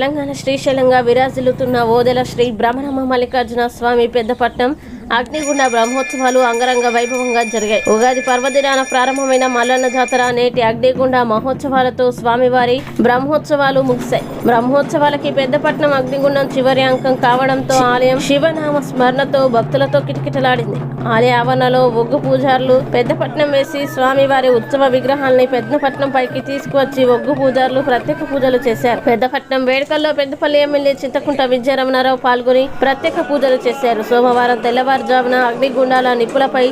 తెలంగాణ శ్రీశైలంగా విరాజిల్లుతున్న ఓదెల శ్రీ బ్రహ్మరమ మల్లికార్జున స్వామి పెద్దపట్నం అగ్నిగుండ బ్రహ్మోత్సవాలు అంగరంగ వైభవంగా జరిగాయి. ఉగాది పర్వదినాన ప్రారంభమైన మల్లన్న జాతర నేటి అగ్నిగుండ మహోత్సవాలతో స్వామివారి బ్రహ్మోత్సవాలు ముగిశాయి. బ్రహ్మోత్సవాలకి పెద్దపట్నం అగ్నిగుండం చివరి అంకం కావడంతో ఆలయం శివనామ స్మరణతో భక్తులతో కిటకిటలాడింది. ఆలయ ఆవరణలో ఒగ్గు పూజారులు పెద్దపట్నం వేసి స్వామివారి ఉత్సవ విగ్రహాల్ని పెద్దపట్నం పైకి తీసుకువచ్చి ఒగ్గు పూజారులు ప్రత్యేక పూజలు చేశారు. పెద్దపట్నం వేడుకల్లో పెద్దపల్లి ఎమ్మెల్యే చింతకుంట విజయరమణారావు పాల్గొని ప్రత్యేక పూజలు చేశారు. సోమవారం తెల్లవారు తెల్లవారుజామున అగ్నిగుండాల నిప్పులపై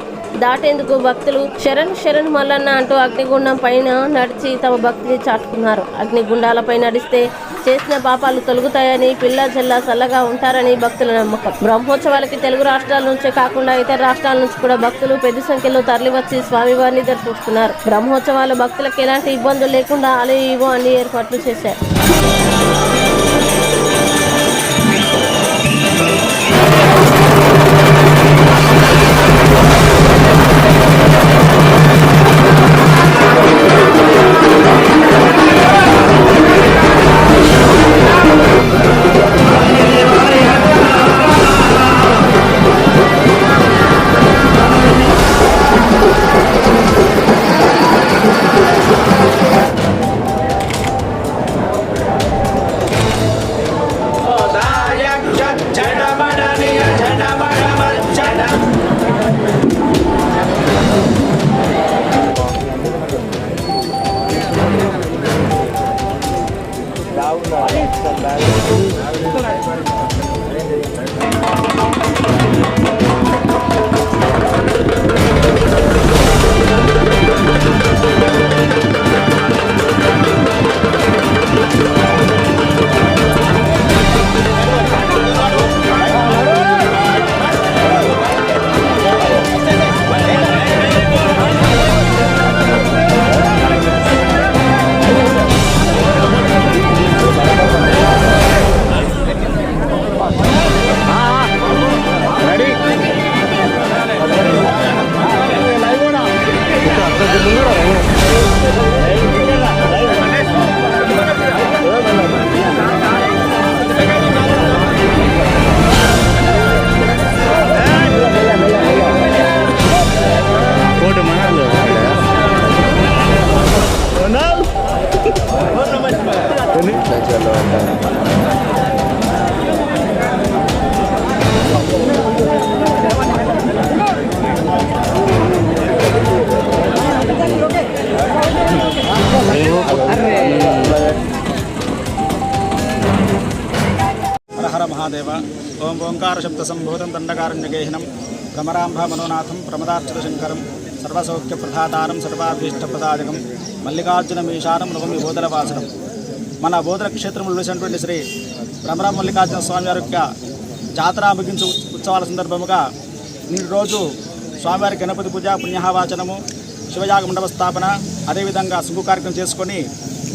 దాటేందుకు భక్తులు శరణ్ శరణ్ మల్లన్న అంటూ అగ్నిగుండం పైన నడిచి తమ భక్తిని చాటుకున్నారు. అగ్నిగుండాలపై నడిస్తే చేసిన పాపాలు తొలుగుతాయని పిల్ల జల్ల చల్లగా ఉంటారని భక్తుల నమ్మకం. బ్రహ్మోత్సవాలకి తెలుగు రాష్ట్రాల నుంచే కాకుండా ఇతర రాష్ట్రాల నుంచి కూడా భక్తులు పెద్ద సంఖ్యలో తరలివచ్చి స్వామివారిని దర్శిస్తున్నారు. బ్రహ్మోత్సవాలు భక్తులకు ఎలాంటి ఇబ్బందులు లేకుండా ఆలయ ఇవో అన్ని ఏర్పాట్లు చేశారు. Thank you. ఓం సంభూతం దండకారణ్యగేహినం భ్రమరాంభ మనోనాథం ప్రమదార్చితశంకరం సర్వసౌఖ్య ప్రధాతారం సర్వాభీష్ట ప్రదాయకం మల్లికార్జున మీశానం నవమి బోధలవాసనం మన బోధన క్షేత్రంలో వెలిసినటువంటి శ్రీ భ్రమరాం మల్లికార్జున స్వామి వారి యొక్క జాతర ముగించు ఉత్సవాల సందర్భముగా నేటి రోజు స్వామివారి గణపతి పూజ పుణ్యహావాచనము శివయాగ మండప స్థాపన అదేవిధంగా శుభ కార్యక్రమం చేసుకొని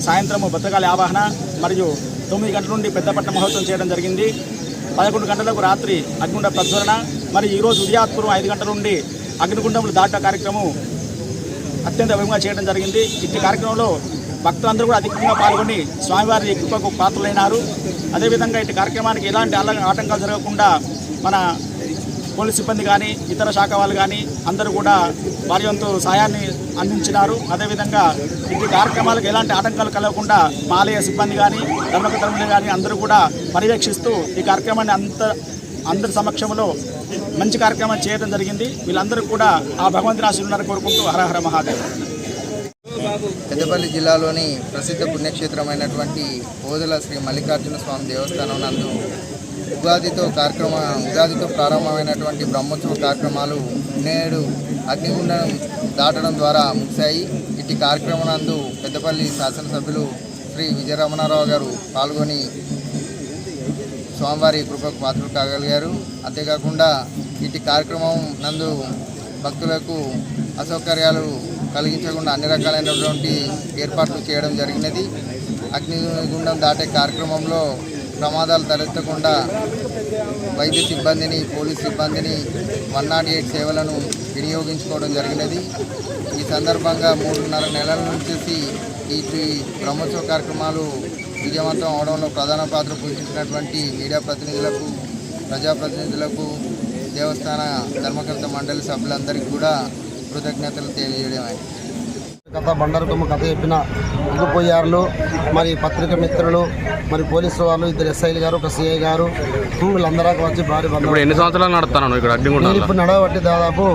సాయంత్రము భద్రకాళి ఆవాహన మరియు తొమ్మిది గంటల నుండి పెద్దపట్న మహోత్సవం చేయడం జరిగింది. పదకొండు గంటలకు రాత్రి అగ్నిగుండ ప్రజ్వలన మరి ఈరోజు ఉదయాత్పూర్వం ఐదు గంటల నుండి అగ్నిగుండములు దాట కార్యక్రమం అత్యంత వైభవంగా చేయడం జరిగింది. ఇట్టి కార్యక్రమంలో భక్తులందరూ కూడా అధికంగా పాల్గొని స్వామివారి కృపకు పాత్రలైనారు. అదేవిధంగా ఇటు కార్యక్రమానికి ఎలాంటి ఆటంకాలు జరగకుండా మన పోలీస్ సిబ్బంది కానీ ఇతర శాఖ వాళ్ళు కానీ అందరూ కూడా వారి వంతు సాయాన్ని అందించినారు. అదేవిధంగా ఇటు కార్యక్రమాలకు ఎలాంటి ఆటంకాలు కలగకుండా మాలయ సిబ్బంది కానీ ధర్మకర్తలు కానీ అందరూ కూడా పర్యవేక్షిస్తూ ఈ కార్యక్రమాన్ని అంత అందరి సమక్షంలో మంచి కార్యక్రమం చేయడం జరిగింది. వీళ్ళందరూ కూడా ఆ భగవంతుని ఆశీర్వాదాలు కోరుకుంటూ హరహర మహాదేవ్. పెద్దపల్లి జిల్లాలోని ప్రసిద్ధ పుణ్యక్షేత్రమైనటువంటి ఓదల శ్రీ మల్లికార్జున స్వామి దేవస్థానం నందు ఉగాదితో కార్యక్రమ ఉగాదితో ప్రారంభమైనటువంటి బ్రహ్మోత్సవ కార్యక్రమాలు నేడు అగ్నిగుండం దాటడం ద్వారా ముగిశాయి. ఇటు కార్యక్రమం నందు పెద్దపల్లి శాసనసభ్యులు శ్రీ విజయరమణారావు గారు పాల్గొని స్వామివారి కృపకు పాత్రలు కాగలిగారు. అంతేకాకుండా ఇటు కార్యక్రమం నందు భక్తులకు అసౌకర్యాలు కలిగించకుండా అన్ని రకాలైనటువంటి ఏర్పాట్లు చేయడం జరిగినది. అగ్నిగుండం దాటే కార్యక్రమంలో ప్రమాదాలు తలెత్తకుండా వైద్య సిబ్బందిని పోలీస్ సిబ్బందిని వన్ నాట్ ఎయిట్ సేవలను వినియోగించుకోవడం జరిగినది. ఈ సందర్భంగా మూడున్నర నెలల నుంచి ఈ బ్రహ్మోత్సవ కార్యక్రమాలు విజయవంతం అవడంలో ప్రధాన పాత్ర పోషించినటువంటి మీడియా ప్రతినిధులకు ప్రజాప్రతినిధులకు దేవస్థాన ధర్మకర్త మండలి సభ్యులందరికీ కూడా కృతజ్ఞతలు తెలియజేయడమే. కథ బండారుకొమ్మ కథ చెప్పిన ఇంకపోయారులు మరి పత్రిక మిత్రులు మరి పోలీసు వాళ్ళు ఇద్దరు ఎస్ఐలు గారు ఒక సిఐ గారు వీళ్ళందరూ వచ్చి భారీ బంధువులు ఎన్ని సంవత్సరాలు నడుస్తాను ఇక్కడ నేను ఇప్పుడు నడవబట్టి దాదాపు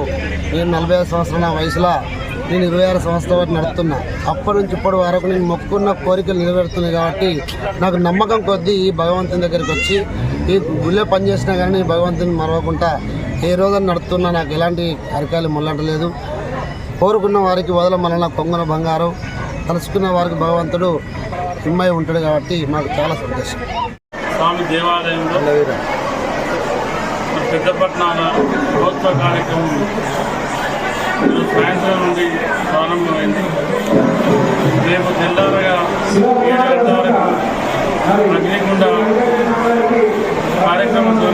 నేను నలభై ఐదు సంవత్సరాల నా వయసులో నేను ఇరవై ఆరు సంవత్సరాల వరకు నడుస్తున్నా అప్పటి నుంచి ఇప్పటి వరకు నేను మొక్కున్న కోరికలు నెరవేరుతున్నాయి కాబట్టి నాకు నమ్మకం కొద్దీ ఈ భగవంతుని దగ్గరికి వచ్చి ఈ గుళ్ళే పని చేసినా కానీ ఈ భగవంతుని మరవకుండా ఏ రోజున నడుతున్నా నాకు ఎలాంటి అరికాయలు ముల్లంటలేదు. కోరుకున్న వారికి వదల మన కొంగన బంగారం. తలుచుకున్న వారికి భగవంతుడు హిమ్మై ఉంటాడు కాబట్టి మాకు చాలా సంతోషం. స్వామి దేవాలయంలో పెద్దపట్నాల ప్రభుత్వ కార్యక్రమం సాయంత్రం నుండి ప్రారంభమైంది. రేపు తెల్లారగా ఏడు గంటల వరకు అగ్నిగుండ కార్యక్రమంతో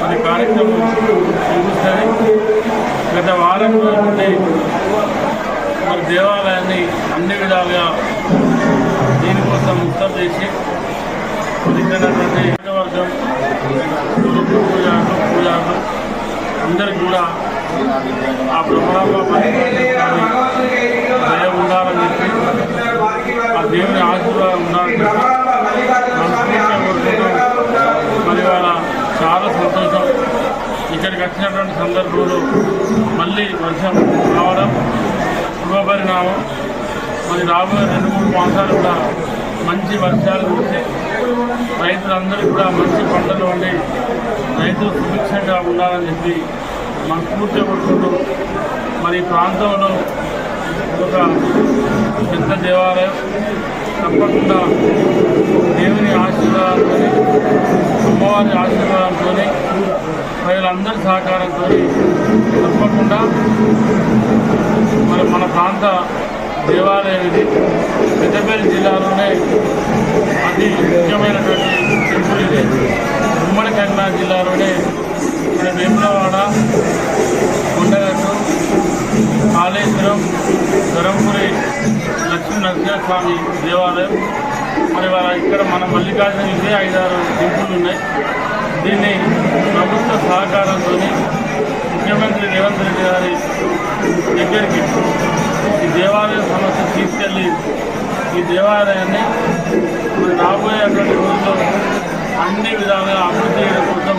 మరి కార్యక్రమం ముగుస్తుంది. గత వారం నుండి మరి దేవాలయాన్ని అన్ని విధాలుగా దీనికోసం ముక్తం చేసి పొందినటువంటి వర్గం పూజారులు పూజారులు అందరికి కూడా ఆ బ్రహ్మరామ దయ ఉండాలని చెప్పి ఆ దేవుని ఆశీర్వాదం ఉండాలని చెప్పి మరి వాళ్ళ చాలా సంతోషం. ఇక్కడికి వచ్చినటువంటి సందర్భంలో మళ్ళీ వర్షం రావడం శుభపరిణామం మరి రాబోయే రెండు మూడు మాసాలు కూడా మంచి వర్షాలు ఉంటే రైతులందరూ కూడా మంచి పంటలు ఉండి రైతులు సుభిక్షంగా ఉండాలని చెప్పి మనస్ఫూర్తి కొట్టుకుంటూ మరి ప్రాంతంలో ఒక పెద్ద దేవాలయం తప్పకుండా దేవుని ఆశీర్వాదాలు అమ్మవారి ఆశీర్వాదాలు ప్రజలందరి సహకారంతో తప్పకుండా మరి మన ప్రాంత దేవాలయం ఇది పెద్దపల్లి జిల్లాలోనే అతి ముఖ్యమైనటువంటి టెంపుల్ ఇది. ఉమ్మడి కన్నా జిల్లాలోనే మరి వేములవాడ కొండగట్టు కాళేశ్వరం ధరంపురి లక్ష్మీ నరసింహస్వామి దేవాలయం. మరి వాళ్ళ ఇక్కడ మన మల్లికార్జున ఇవే ఐదారు టెంపుల్ ఉన్నాయి. దీన్ని సహకారంతో ముఖ్యమంత్రి రేవంత్ రెడ్డి గారి దగ్గరికి ఈ దేవాలయ సమస్య తీసుకెళ్ళి ఈ దేవాలయాన్ని మరి రాబోయేటువంటి రోజుల్లో అన్ని విధాలుగా అభివృద్ధి చేయడం కోసం